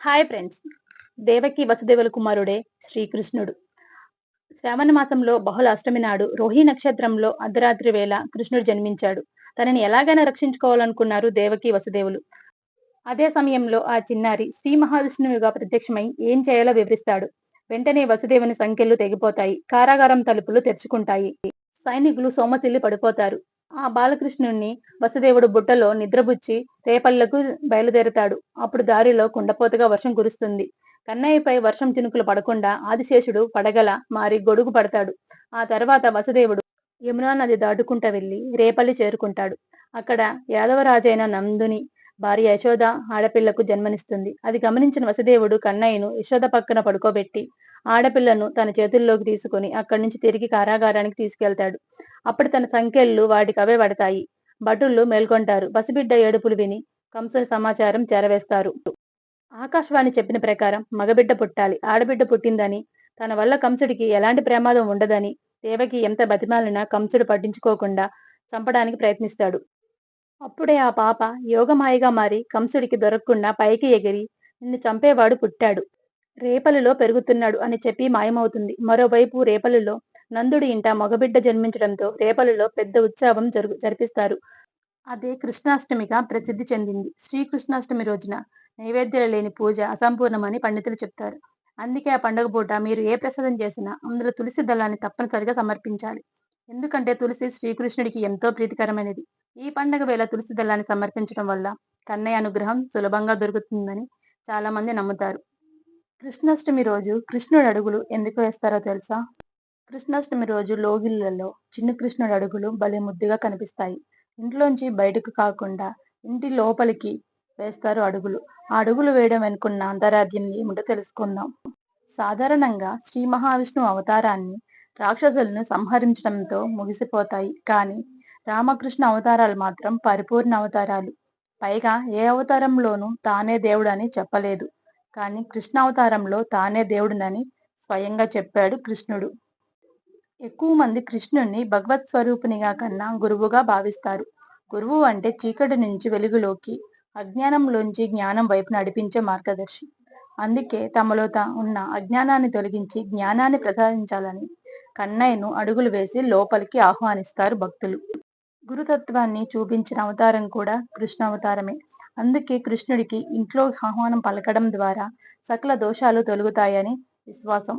Hi friends Devaki వసుదేవుల కుమారుడే శ్రీకృష్ణుడు. శ్రావణ మాసంలో బహుళ అష్టమి నాడు రోహి నక్షత్రంలో అర్ధరాత్రి వేళ కృష్ణుడు జన్మించాడు. తనని ఎలాగైనా రక్షించుకోవాలనుకున్నారు దేవకి వసుదేవులు. అదే సమయంలో ఆ చిన్నారి శ్రీ మహావిష్ణువుగా ప్రత్యక్షమై ఏం చేయాలో వివరిస్తాడు. వెంటనే వసుదేవుని సంఖ్యలు తెగిపోతాయి. కారాగారం తలుపులు తెరుచుకుంటాయి. సైనికులు సోమశిల్లి పడిపోతారు. ఆ బాలకృష్ణుణ్ణి వసుదేవుడు బుట్టలో నిద్రబుచ్చి రేపళ్ళకు బయలుదేరతాడు. అప్పుడు దారిలో కుండపోతగా వర్షం కురుస్తుంది. కన్నయ్యపై వర్షం చినుకులు పడకుండా ఆదిశేషుడు పడగల మారి గొడుగు పడతాడు. ఆ తర్వాత వసుదేవుడు యమునా నది దాటుకుంటా వెళ్ళి రేపల్లి చేరుకుంటాడు. అక్కడ యాదవరాజైన నందుని భార్య యశోద ఆడపిల్లకు జన్మనిస్తుంది. అది గమనించిన వసుదేవుడు కన్నయ్యను యశోద పక్కన పడుకోబెట్టి ఆడపిల్లను తన చేతుల్లోకి తీసుకుని అక్కడి నుంచి తిరిగి కారాగారానికి తీసుకెళ్తాడు. అప్పుడు తన సంఖ్యలు వాటికి అవే పడతాయి. భటుళ్ళు మేల్కొంటారు. పసిబిడ్డ ఏడుపులు విని కంసుని సమాచారం చేరవేస్తారు. ఆకాశవాణి చెప్పిన ప్రకారం మగబిడ్డ పుట్టాలి. ఆడబిడ్డ పుట్టిందని తన వల్ల కంసుడికి ఎలాంటి ప్రమాదం ఉండదని దేవకి ఎంత బతిమాలినా కంసుడు పట్టించుకోకుండా చంపడానికి ప్రయత్నిస్తాడు. అప్పుడే ఆ పాప యోగమాయగా మారి కంసుడికి దొరకకుండా పైకి ఎగిరి నిన్ను చంపేవాడు పుట్టాడు. రేపలలో పెరుగుతున్నాడు అని చెప్పి మాయమవుతుంది. మరోవైపు రేపలలో నందుడి ఇంట మగబిడ్డ జన్మించడంతో రేపలలో పెద్ద ఉత్సవం జరుగు జరిపిస్తారు. అదే కృష్ణాష్టమిగా ప్రసిద్ధి చెందింది. శ్రీకృష్ణాష్టమి రోజున నైవేద్యాలు లేని పూజ అసంపూర్ణమని పండితులు చెప్తారు. అందుకే ఆ పండుగ పూట మీరు ఏ ప్రసాదం చేసినా అందులో తులసి దళాన్ని తప్పనిసరిగా సమర్పించాలి. ఎందుకంటే తులసి శ్రీకృష్ణుడికి ఎంతో ప్రీతికరమైనది. ఈ పండుగ వేళ తులసి దళాన్ని సమర్పించడం వల్ల కన్నయ్య అనుగ్రహం సులభంగా దొరుకుతుందని చాలా మంది నమ్ముతారు. కృష్ణాష్టమి రోజు కృష్ణుడు అడుగులు ఎందుకు వేస్తారో తెలుసా? కృష్ణాష్టమి రోజు లోగిళ్ళలో చిన్న కృష్ణుడు అడుగులు భలే ముద్దుగా కనిపిస్తాయి. ఇంట్లోంచి బయటకు కాకుండా ఇంటి లోపలికి వేస్తారు అడుగులు. ఆ అడుగులు వేయడం వెనుకున్న అంతరాధ్యం ఏమిటో తెలుసుకుందాం. సాధారణంగా శ్రీ మహావిష్ణువు అవతారాన్ని రాక్షసులను సంహరించడంతో ముగిసిపోతాయి. కానీ రామకృష్ణ అవతారాలు మాత్రం పరిపూర్ణ అవతారాలు. పైగా ఏ అవతారంలోనూ తానే దేవుడని చెప్పలేదు. కానీ కృష్ణ అవతారంలో తానే దేవుడినని స్వయంగా చెప్పాడు కృష్ణుడు. ఎక్కువ మంది కృష్ణుణ్ణి భగవత్ స్వరూపునిగా కన్నా గురువుగా భావిస్తారు. గురువు అంటే చీకటి నుంచి వెలుగులోకి అజ్ఞానంలోంచి జ్ఞానం వైపు నడిపించే మార్గదర్శి. అందుకే తమలో ఉన్న అజ్ఞానాన్ని తొలగించి జ్ఞానాన్ని ప్రసాదించాలని కన్నయ్యను అడుగులు వేసి లోపలికి ఆహ్వానిస్తారు భక్తులు. గురుతత్వాన్ని చూపించిన అవతారం కూడా కృష్ణ అవతారమే. అందుకే కృష్ణుడికి ఇంట్లో ఆహ్వానం పలకడం ద్వారా సకల దోషాలు తొలుగుతాయని విశ్వాసం.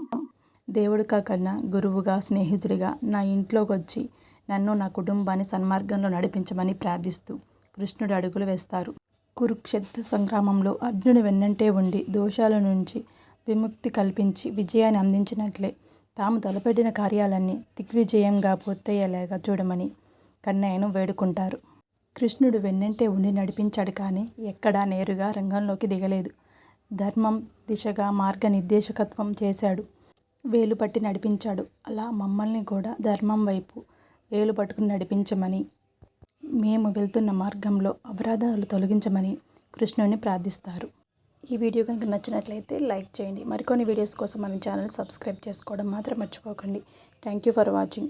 దేవుడు కాకన్నా గురువుగా స్నేహితుడిగా నా ఇంట్లోకి వచ్చి నన్ను నా కుటుంబాన్ని సన్మార్గంలో నడిపించమని ప్రార్థిస్తూ కృష్ణుడు అడుగులు వేస్తారు. కురుక్షేత్ర సంగ్రామంలో అర్జునుడు వెన్నంటే ఉండి దోషాల నుంచి విముక్తి కల్పించి విజయాన్ని అందించినట్లే తాము తలపెట్టిన కార్యాలన్నీ దిగ్విజయంగా పూర్తయ్యేలాగా చూడమని కన్నయ్యను వేడుకుంటారు. కృష్ణుడు వెన్నంటే ఉండి నడిపించాడు కానీ ఎక్కడా నేరుగా రంగంలోకి దిగలేదు. ధర్మం దిశగా మార్గనిర్దేశకత్వం చేశాడు. వేలు పట్టి నడిపించాడు. అలా మమ్మల్ని కూడా ధర్మం వైపు వేలు పట్టుకుని నడిపించమని మేము వెళ్తున్న మార్గంలో అపరాధాలు తొలగించమని కృష్ణుని ప్రార్థిస్తారు. ఈ వీడియో కనుక నచ్చినట్లయితే లైక్ చేయండి. మరికొన్ని వీడియోస్ కోసం మన ఛానల్ సబ్స్క్రైబ్ చేసుకోవడం మాత్రం మర్చిపోకండి. Thank you for watching.